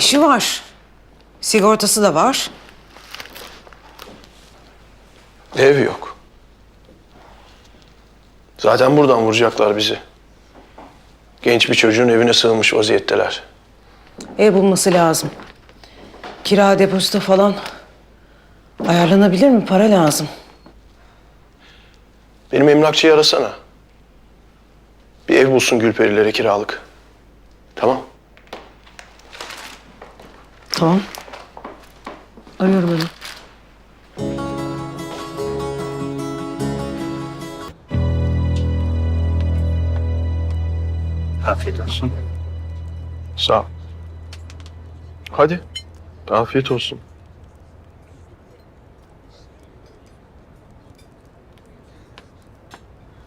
İşi var. Sigortası da var. Ev yok. Zaten buradan vuracaklar bizi. Genç bir çocuğun evine sığınmış vaziyetteler. Ev bulması lazım. Kira depozito falan ayarlanabilir mi? Para lazım. Benim emlakçıyı arasana. Bir ev bulsun Gülperilere kiralık. Tamam. Tamam. Arıyorum onu. Afiyet olsun. Sağ ol. Hadi. Afiyet olsun.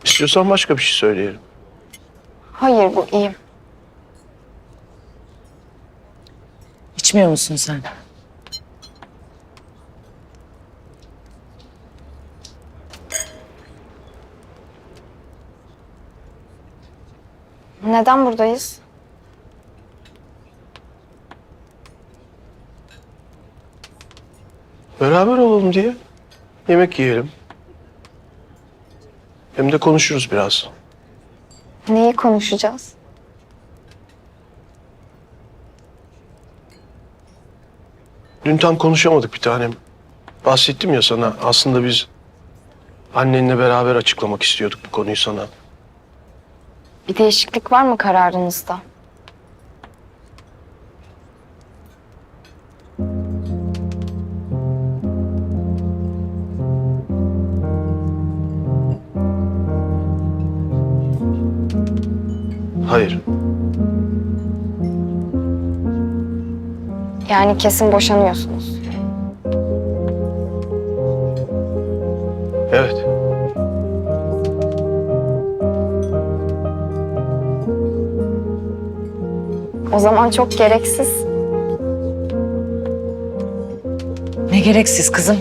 İstiyorsan başka bir şey söyleyelim. Hayır bu iyiyim. İçmiyor musun sen? Neden buradayız? Beraber olalım diye. Yemek yiyelim. Hem de konuşuruz biraz. Neyi konuşacağız? Dün tam konuşamadık bir tanem. Bahsettim ya sana. Aslında biz annenle beraber açıklamak istiyorduk bu konuyu sana. Bir değişiklik var mı kararınızda? Hayır. Yani kesin boşanıyorsunuz. Evet. O zaman çok gereksiz. Ne gereksiz kızım.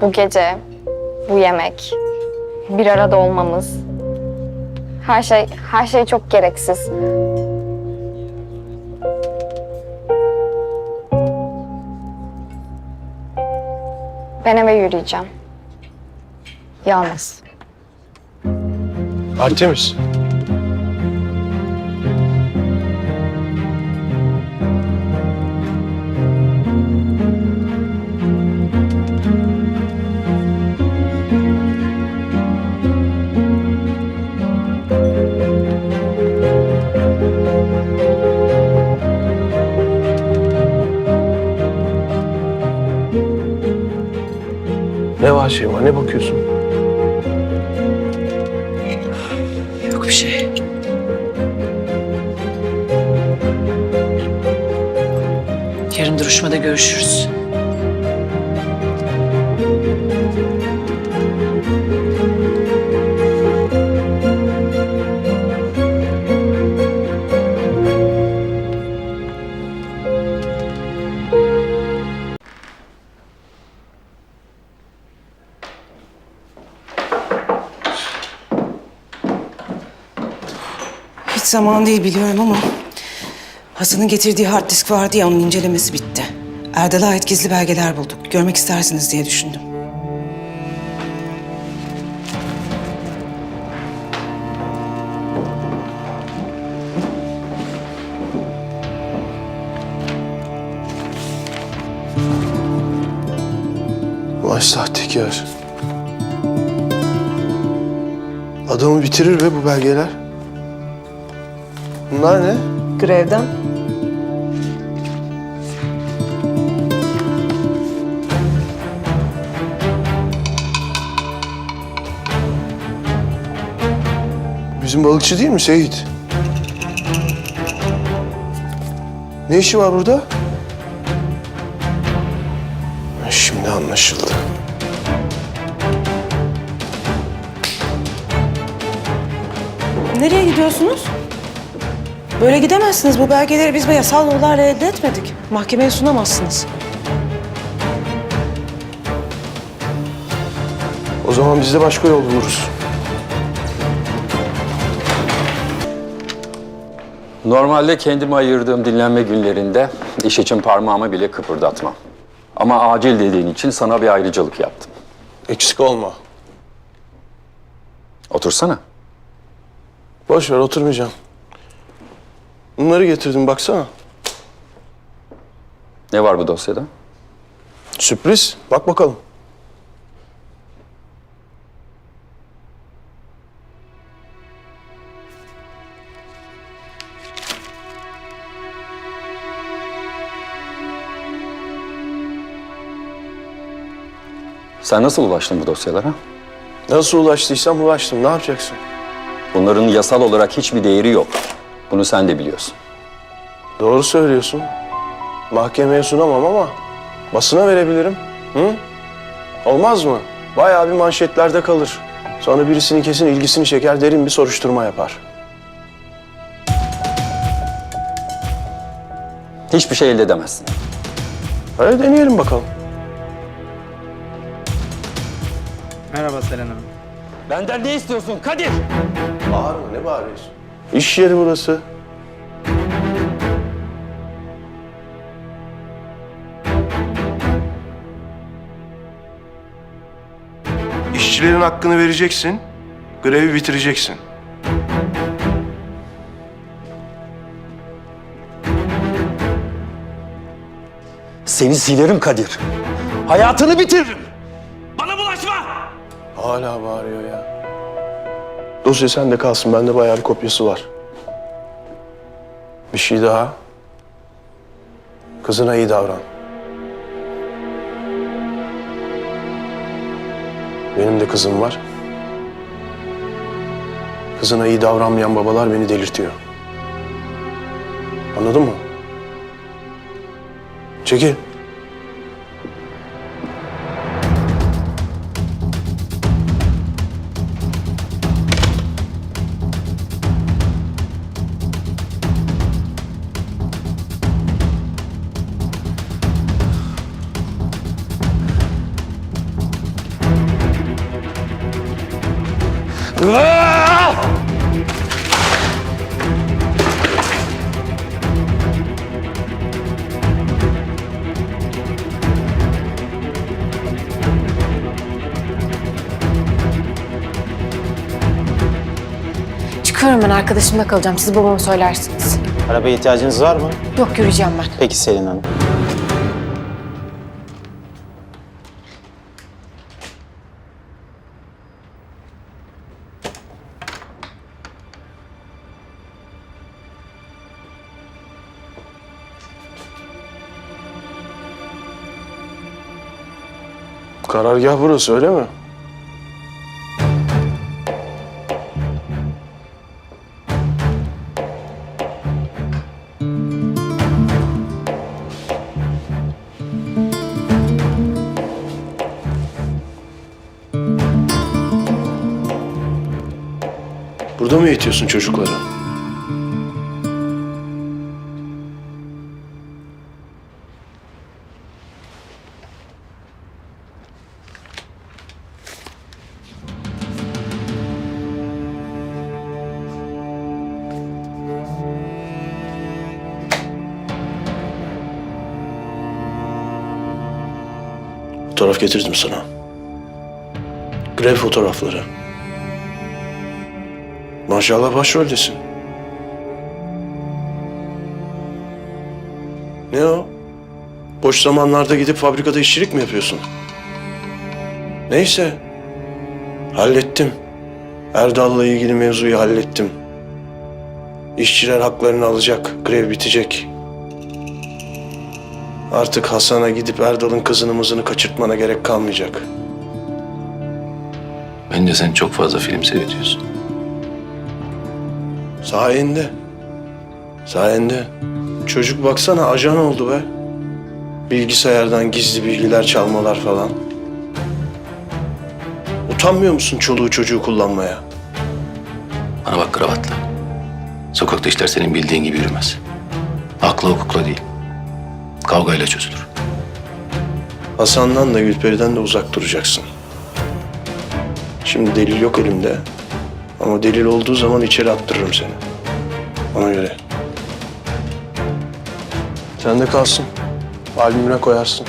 Bu gece, bu yemek, bir arada olmamız. Her şey, her şey çok gereksiz. Ben eve yürüyeceğim. Yalnız. Artemis. Ne bakıyorsun? Yok bir şey. Yarın duruşmada görüşürüz. Zaman değil biliyorum ama Hasan'ın getirdiği hard disk vardı ya onun incelemesi bitti. Erdal'a ait gizli belgeler bulduk. Görmek istersiniz diye düşündüm. Vay sahtekar. Adamı bitirir ve bu belgeler. Bunlar ne? Grevden. Bizim balıkçı değil mi Seyit? Ne işi var burada? Şimdi anlaşıldı. Nereye gidiyorsunuz? Böyle gidemezsiniz. Bu belgeleri biz yasal yollarla elde etmedik. Mahkemeye sunamazsınız. O zaman biz de başka yol buluruz. Normalde kendime ayırdığım dinlenme günlerinde iş için parmağımı bile kıpırdatmam. Ama acil dediğin için sana bir ayrıcalık yaptım. Eksik olma. Otursana. Boş ver oturmayacağım. Bunları getirdim baksana. Ne var bu dosyada? Sürpriz. Bak bakalım. Sen nasıl ulaştın bu dosyalara? Nasıl ulaştıysam ulaştım. Ne yapacaksın? Bunların yasal olarak hiçbir değeri yok. Bunu sen de biliyorsun. Doğru söylüyorsun. Mahkemeye sunamam ama basına verebilirim. Hı? Olmaz mı? Bayağı bir manşetlerde kalır. Sonra birisinin kesin ilgisini çeker, derin bir soruşturma yapar. Hiçbir şey elde edemezsin. Öyle deneyelim bakalım. Merhaba Selen Hanım. Benden ne istiyorsun Kadir? Bağırma, ne bağırıyorsun? İş yeri burası. İşçilerin hakkını vereceksin, grevi bitireceksin. Seni silerim Kadir. Hayatını bitiririm. Bana bulaşma! Hala bağırıyor ya. Dosya sende kalsın, bende bayağı bir kopyası var. Bir şey daha. Kızına iyi davran. Benim de kızım var. Kızına iyi davranmayan babalar beni delirtiyor. Anladın mı? Çekil. Çıkıyorum ben arkadaşımda kalacağım. Siz babama söylersiniz. Arabaya ihtiyacınız var mı? Yok yürüyeceğim ben. Peki Selin Hanım. Karargah burası öyle mi? Eğitiyorsun çocukları? Fotoğraf getirdim sana. Grev fotoğrafları. Maşallah başroldesin. Ne o? Boş zamanlarda gidip fabrikada işçilik mi yapıyorsun? Neyse. Hallettim. Erdal'la ilgili mevzuyu hallettim. İşçiler haklarını alacak. Grev bitecek. Artık Hasan'a gidip Erdal'ın kızını mızını kaçırtmana gerek kalmayacak. Bence sen çok fazla film seyrediyorsun. Sayende. Sayende. Çocuk baksana ajan oldu be. Bilgisayardan gizli bilgiler çalmalar falan. Utanmıyor musun çoluğu çocuğu kullanmaya? Bana bak kravatlı. Sokakta işler senin bildiğin gibi yürümez. Akla hukukla değil. Kavgayla çözülür. Hasan'dan da Gülperi'den de uzak duracaksın. Şimdi delil yok elimde. Ama delil olduğu zaman içeri attırırım seni. Ona göre. Sen de kalsın. Albümüne koyarsın.